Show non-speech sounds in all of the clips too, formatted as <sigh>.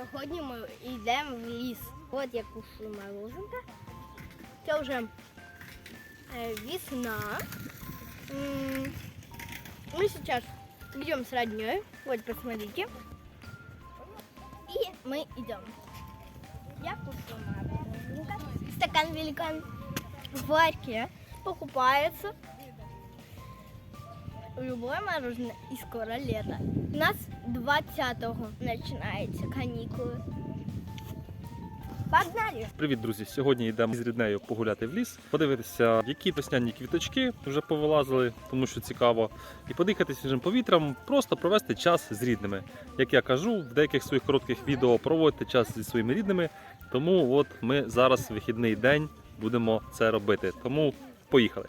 Сьогодні ми йдемо в ліс. От я кушаю мороженка. Це вже е, весна. Мы сейчас идем с родней. Вот, посмотрите. И мы идем. Я кушаю мороженка. Стакан великан в ларьке покупается. Любое мороженое и скоро лето. У нас 20-го починаються канікули. Погнали! Привіт, друзі! Сьогодні йдемо з ріднею погуляти в ліс, подивитися, які весняні квіточки вже повилазили, тому що цікаво, і подихати свіжим повітрям, просто провести час з рідними. Як я кажу, в деяких своїх коротких відео проводьте час зі своїми рідними. Тому от ми зараз вихідний день будемо це робити. Тому поїхали.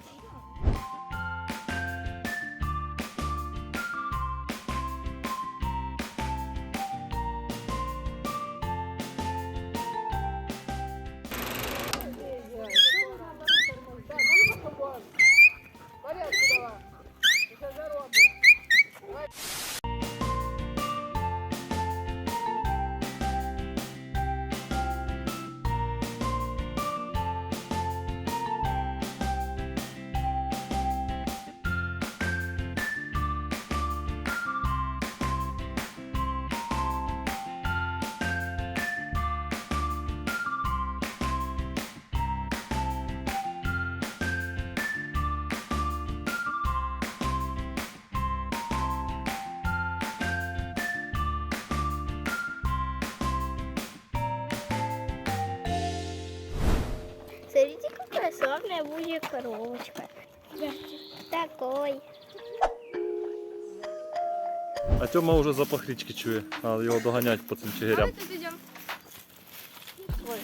Какая буде будет коробочка. Такой. А Тьома вже запах річки чує, а його доганять по цим чигирям. Ой.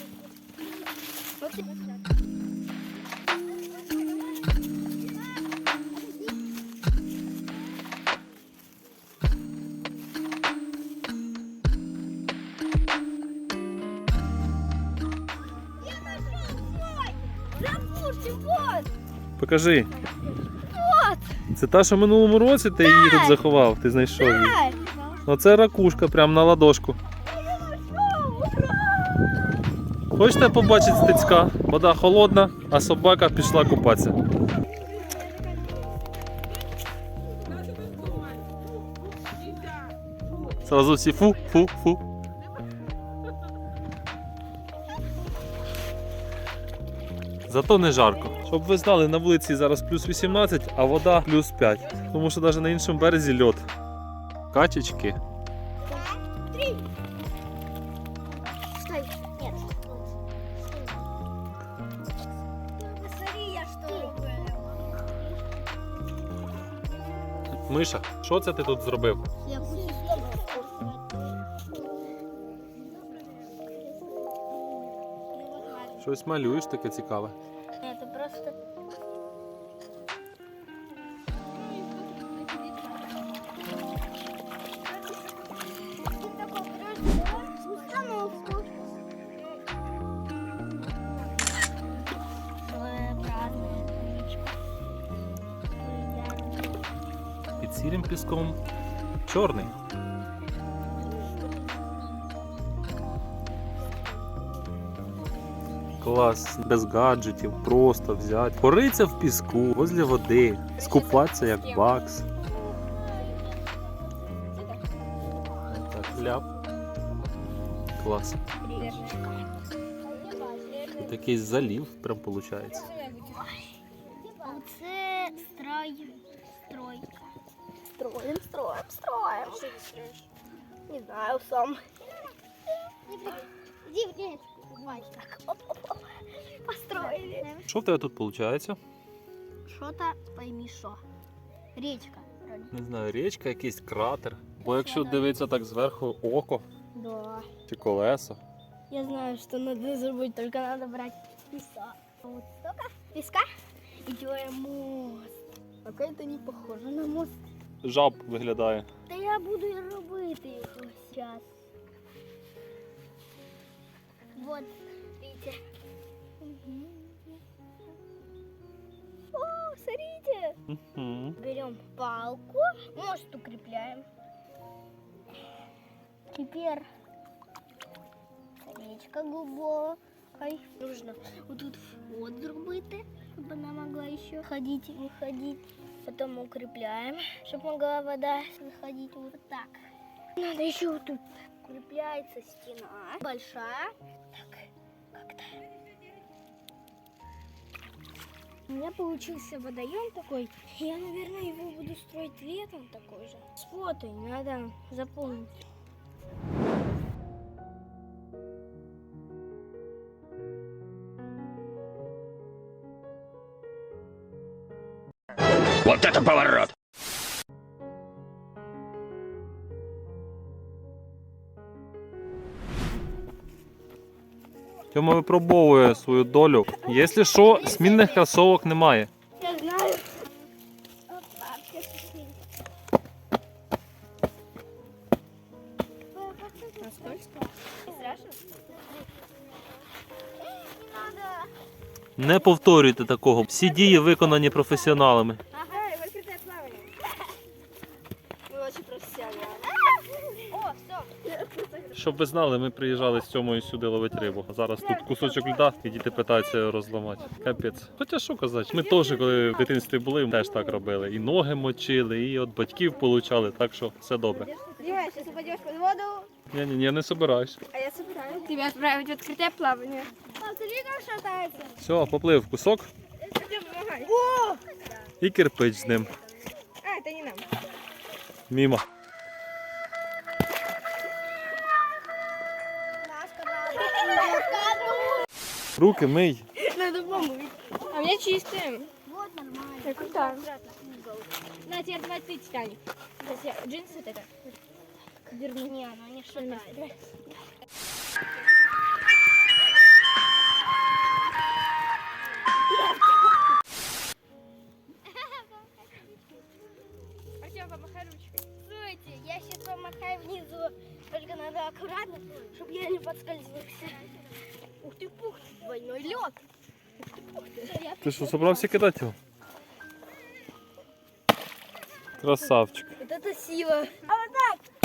Свой! Запушьте, вот! Покажи. Вот! Це та, що в минулому році ти її тут заховав, ти знайшов її. Ай! Оце ракушка, прямо на ладошку. Хочете побачити стецька? Вода холодна, а собака пішла купатися. Сразу всі фу, Зато не жарко. Щоб ви знали, на вулиці зараз плюс 18, а вода плюс 5. Тому що навіть на іншому березі льот. Качечки. Три. Стой. Нет. Посмотри, я что робила. Миша, що це ти тут зробив? Щось малюєш таке цікаве. Это просто... Установку. Під сірим піском чорний. Клас, без гаджетів, просто взяти. Пориться в піску, возле води, скупатися як бакс. Так, ляп. Клас. Такий залів прям виходить. Оце строй... стройка. Строим, строим, строим. Что ты строишь? Не знаю, сам. Иди в Так. <laughs> Построили. Що в тебе тут виходить? Что-то пойми что. Речка. Не знаю, річка, якийсь кратер. Бо якщо дивитися так зверху око Да. чи колесо. Я знаю, что надо забыть, только надо брать песка. Вот столько песка и делаем мост. Пока это не похоже на мост. Жаб виглядає. Та я буду робити його зараз. Вот, видите. О, смотрите. Угу. Берем палку, мост укрепляем. Теперь Річка глибокой. Нужно вот тут вход зробити, щоб вона могла еще ходить и выходить. Потом укрепляем, чтобы могла вода выходить вот так. Надо еще вот тут укрепляется стена большая. Так, как-то. У меня получился водоем такой. Я, наверное, его буду строить летом такой же. С фото надо запомнить. Вот это поворот! Тьома випробовує свою долю. Якщо що, змінних кросовок немає. Я знаю. Не повторюйте такого. Всі дії виконані професіоналами. Щоб ви знали, ми приїжджали з цьому сюди ловити рибу. А зараз тут кусочок льда, і діти питаються розламати. Капець. Хоча що казати, ми теж, коли в дитинстві були, теж так робили. І ноги мочили, і від батьків получали, так що все добре. Дима, сейчас упадешь под воду. Ні, ні, ні, не собираюсь. А я собираюсь. Тебя отправить в открытое плавание. А, смотри, как шатается. Все, поплив кусок О! і кирпич з ним. А, это не нам. Мімо. Руки мий. Надо помыть. А у меня чистые. Вот нормально. Так, вот так. На, теперь давай ты, Титаник. Сейчас я джинсы вот это. Верну. Не, она не шатает. ты, пух, двойной лед. Ух ты, пух ты. Ти що, собрався кидати його? Красавчик. Вот это сила. А вот так.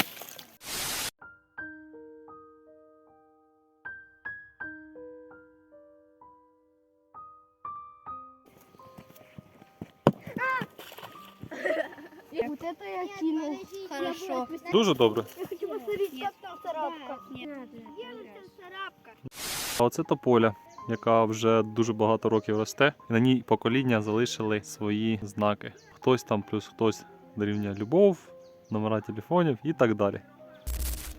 Вот это я кинул. Хорошо. Дуже добре. Я хочу посмотреть, как там царапка. А оце тополя, яка вже дуже багато років росте. І на ній покоління залишили свої знаки. Хтось там, плюс хтось дорівнює любов, номера телефонів і так далі.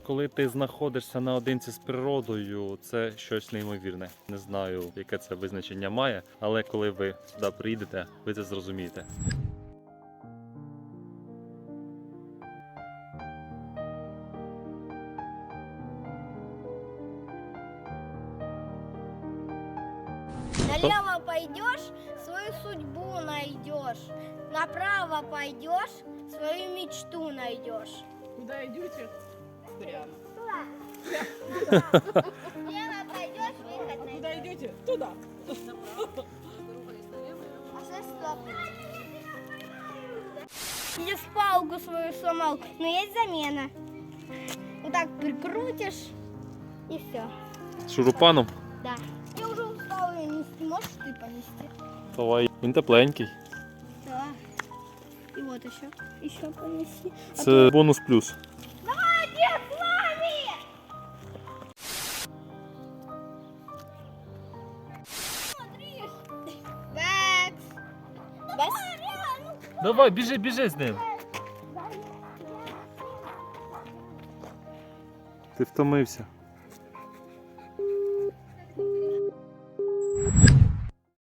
Коли ти знаходишся наодинці з природою, це щось неймовірне. Не знаю, яке це визначення має, але коли ви сюди приїдете, ви це зрозумієте. Налево пойдешь, свою судьбу найдешь. Направо пойдешь, свою мечту найдешь. Куда идете? Прямо. Слева <laughs> пойдешь, выход найдешь. Куда идете? Туда. А за стоп. Здесь палку свою сломал, но есть замена. Вот так прикрутишь и все. З шурупаном Да. нести. Можешь ты понести? давай. Він тепленький. Да. И вот еще. Еще понеси. А Це бонус плюс. Давай, отец, с вами! Смотри. Бэкс. Бэкс. Давай, біжи, біжи з ним. Ти втомився.